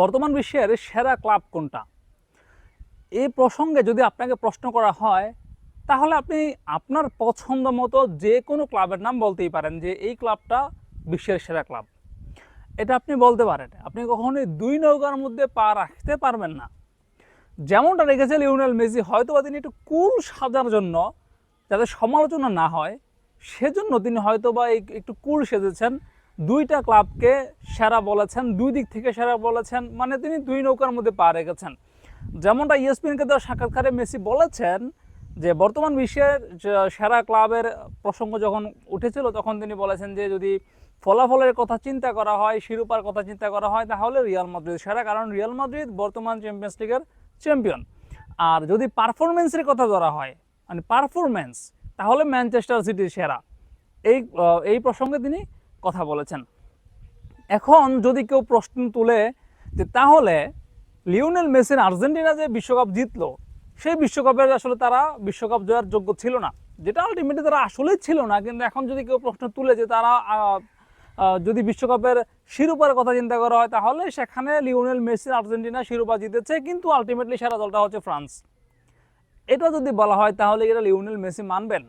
বর্তমান বিশ্বের সেরা ক্লাব কোনটা? এই প্রসঙ্গে যদি আপনাকে প্রশ্ন করা হয়, তাহলে আপনি আপনার পছন্দ মতো যে কোনো ক্লাবের নাম বলতেই পারেন যে এই ক্লাবটা বিশ্বের সেরা ক্লাব। এটা আপনি বলতে পারেন। আপনি কখনোই দুই নৌকার মধ্যে পা রাখতে পারবেন না। যেমনটা রেখেছে লিওনেল মেসি হয়তো বা তিনি একটু কুল সাজার জন্য যাতে সমালোচনা না হয়, সেজন্য তিনি হয়তো বা একটু কুল সেজেছেন। দুইটা ক্লাবকে সেরা বলেছেন, দুই দিক থেকে সেরা বলেছেন মানে তিনি দুই নৌকার মধ্যে পা রেখেছেন। যেমনটা ইএসপিএনকে দেওয়া সাক্ষাৎকারে মেসি বলেছেন যে, বর্তমান বিশ্বের সেরা ক্লাবের প্রসঙ্গ যখন উঠেছিল, তখন তিনি বলেছেন যে, যদি ফলাফলের কথা চিন্তা করা হয়, শিরোপার কথা চিন্তা করা হয়, তাহলে রিয়াল মাদ্রিদ সেরা, কারণ রিয়াল মাদ্রিদ বর্তমান চ্যাম্পিয়ন্স লিগের চ্যাম্পিয়ন। আর যদি পারফরমেন্সের কথা ধরা হয় মানে পারফরমেন্স তাহলে ম্যানচেস্টার সিটি সেরা। এই এই প্রসঙ্গে তিনি কথা বলেছেন। এখন যদি কেউ প্রশ্ন তুলে যে তাহলে লিওনেল মেসির আর্জেন্টিনা যে বিশ্বকাপ জিতলো, সেই বিশ্বকাপের আসলে তারা বিশ্বকাপ জয়ের যোগ্য ছিল না। যেটা আলটিমেটলি তারা আসলেই ছিল না, কিন্তু এখন যদি কেউ প্রশ্ন তুলে যে তারা যদি বিশ্বকাপের শিরোপার কথা চিন্তা করা হয়, তাহলে সেখানে লিওনেল মেসির আর্জেন্টিনা শিরোপা জিতেছে, কিন্তু আলটিমেটলি সেরা দলটা হচ্ছে ফ্রান্স। এটা যদি বলা হয়, তাহলে এটা লিওনেল মেসি মানবেন?